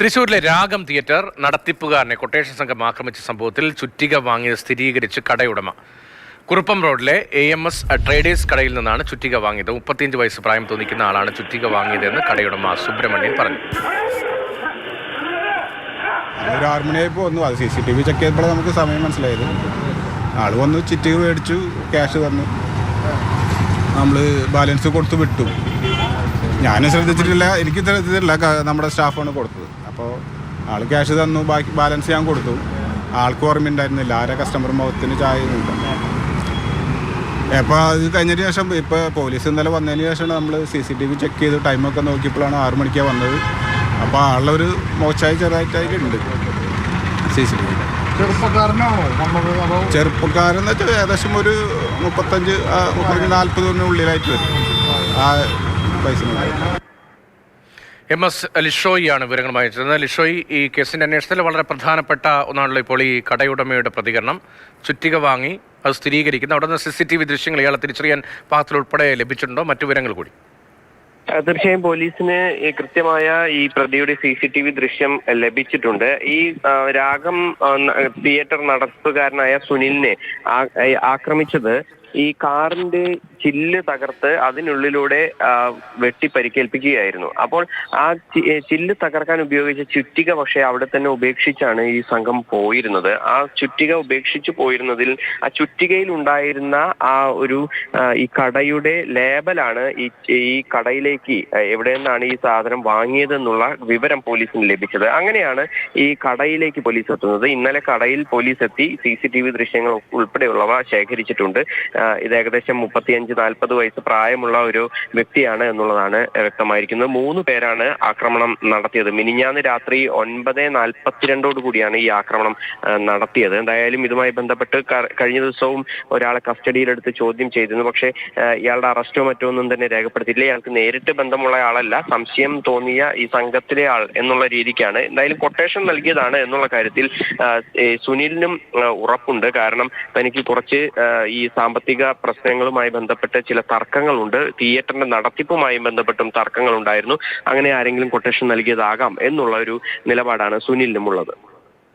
തൃശൂരിലെ രാഗം theatre നടത്തിപ്പുകാരനെ quotation സംഘം ആക്രമിച്ച സംഭവത്തിൽ ചുറ്റിക വാങ്ങിയത് സ്ഥിരീകരിച്ച് കടയുടമ. കുറുപ്പം റോഡിലെ എ എം എസ് ട്രേഡേഴ്സ് കടയിൽ നിന്നാണ് ചുറ്റിക വാങ്ങിയത്. മുപ്പത്തിയഞ്ച് വയസ്സ് പ്രായം തോന്നിക്കുന്ന ആളാണ് ചുറ്റിക വാങ്ങിയതെന്ന് കടയുടമ സുബ്രഹ്മണ്യൻ പറഞ്ഞു. ഒരു ആറ് മണിയായപ്പോൾ വന്നു അത് C C T V check ചെയ്തപ്പോൾ നമുക്ക് സമയം മനസ്സിലായത്. ആൾ വന്നു ചിറ്റ് മേടിച്ചു ക്യാഷ് തന്നു. നമ്മൾ ബാലൻസ് കൊടുത്ത് വിട്ടു. ഞാൻ ശ്രദ്ധിച്ചിട്ടില്ല എനിക്ക് ശ്രദ്ധിച്ചിട്ടില്ല നമ്മുടെ സ്റ്റാഫാണ് കൊടുത്തത്. അപ്പോൾ ആൾ ക്യാഷ് തന്നു ബാക്കി ബാലൻസ് ഞാൻ കൊടുത്തു. ആൾക്ക് ഓർമ്മയുണ്ടായിരുന്നില്ല ആരെ കസ്റ്റമർ മുഖത്തിന് ചായ അപ്പോൾ അത് കഴിഞ്ഞതിന് ശേഷം ഇപ്പോൾ പോലീസ് ഇന്നലെ വന്നതിന് ശേഷമാണ് നമ്മൾ C C T V check ചെയ്ത് ടൈമൊക്കെ നോക്കിയപ്പോഴാണ് ആറു മണിക്കാണ് വന്നത്. അപ്പോൾ ആളുടെ മോശമായി ചെറുതായിട്ടായിട്ടുണ്ട് സി സി ടി വി ചെറുപ്പക്കാരെന്ന് വെച്ചാൽ ഏകദേശം ഒരു മുപ്പത്തഞ്ച് ആ, മുപ്പത്തഞ്ച് നാൽപ്പത് ഉള്ളിലായിട്ട് വരും. ആ പൈസ എം എസ് ലിഷോയിയാണ് വിവരങ്ങളുമായി അയച്ചത് ലിഷോയി ഈ കേസിന്റെ അന്വേഷണത്തിൽ വളരെ പ്രധാനപ്പെട്ട ഒന്നാണല്ലോ ഇപ്പോൾ ഈ കടയുടമയുടെ പ്രതികരണം. ചുറ്റിക വാങ്ങി അത് സ്ഥിരീകരിക്കുന്നു അവിടെ നിന്ന് സി സി ടി വി ദൃശ്യങ്ങൾ ഇയാളെ തിരിച്ചറിയാൻ പാകത്തിൽ ഉൾപ്പെടെ ലഭിച്ചിട്ടുണ്ടോ? മറ്റു വിവരങ്ങൾ കൂടി. തീർച്ചയായും പോലീസിന് കൃത്യമായ ഈ പ്രതിയുടെ സി സി ടി വി ദൃശ്യം ലഭിച്ചിട്ടുണ്ട്. ഈ രാഗം തിയേറ്റർ നടത്തുകാരനായ സുനിലിനെ ആക്രമിച്ചത് ഈ കാറിന്റെ ചില്ല് തകർത്ത് അതിനുള്ളിലൂടെ വെട്ടി പരിക്കേൽപ്പിക്കുകയായിരുന്നു. അപ്പോൾ ആ ചില്ല് തകർക്കാൻ ഉപയോഗിച്ച ചുറ്റിക പക്ഷേ അവിടെ തന്നെ ഉപേക്ഷിച്ചാണ് ഈ സംഘം പോയിരുന്നത്. ആ ചുറ്റിക ഉപേക്ഷിച്ചു പോയിരുന്നതിൽ ആ ചുറ്റികയിൽ ഉണ്ടായിരുന്ന ആ ഒരു ഈ കടയുടെ ലേബലാണ് ഈ ഈ കടയിലേക്ക് എവിടെ നിന്നാണ് ഈ സാധനം വാങ്ങിയതെന്നുള്ള വിവരം പോലീസിന് ലഭിച്ചത്. അങ്ങനെയാണ് ഈ കടയിലേക്ക് പോലീസ് എത്തുന്നത്. ഇന്നലെ കടയിൽ പോലീസ് എത്തി സി സി ടി വി ദൃശ്യങ്ങൾ ഉൾപ്പെടെയുള്ളവ ശേഖരിച്ചിട്ടുണ്ട്. ഇത് ഏകദേശം മുപ്പത്തിയഞ്ച് നാൽപ്പത് വയസ്സ് പ്രായമുള്ള ഒരു വ്യക്തിയാണ് എന്നുള്ളതാണ് വ്യക്തമായിരിക്കുന്നത്. മൂന്ന് പേരാണ് ആക്രമണം നടത്തിയത്. മിനിഞ്ഞാന്ന് രാത്രി ഒൻപത് നാൽപ്പത്തിരണ്ടോട് കൂടിയാണ് ഈ ആക്രമണം നടത്തിയത്. എന്തായാലും ഇതുമായി ബന്ധപ്പെട്ട് കഴിഞ്ഞ ദിവസവും ഒരാളെ കസ്റ്റഡിയിലെടുത്ത് ചോദ്യം ചെയ്തിരുന്നു. പക്ഷേ ഇയാളുടെ അറസ്റ്റോ മറ്റോ ഒന്നും തന്നെ രേഖപ്പെടുത്തിയില്ല ഇയാൾക്ക് നേരിട്ട് ബന്ധമുള്ള ആളല്ല. സംശയം തോന്നിയ ഈ സംഘത്തിലെ ആൾ എന്നുള്ള രീതിക്കാണ്. എന്തായാലും കൊട്ടേഷൻ നൽകിയതാണ് എന്നുള്ള കാര്യത്തിൽ സുനിലിനും ഉറപ്പുണ്ട്. കാരണം തനിക്ക് കുറച്ച് ഈ സാമ്പത്തിക പ്രശ്നങ്ങളുമായി ബന്ധപ്പെട്ട് ചില തർക്കങ്ങളുണ്ട്. തിയേറ്ററിന്റെ നടത്തിപ്പുമായി ബന്ധപ്പെട്ടും തർക്കങ്ങൾ ഉണ്ടായിരുന്നു അങ്ങനെ ആരെങ്കിലും കൊട്ടേഷൻ നൽകിയതാകാം എന്നുള്ള ഒരു നിലപാടാണ് സുനിലിനും ഉള്ളത്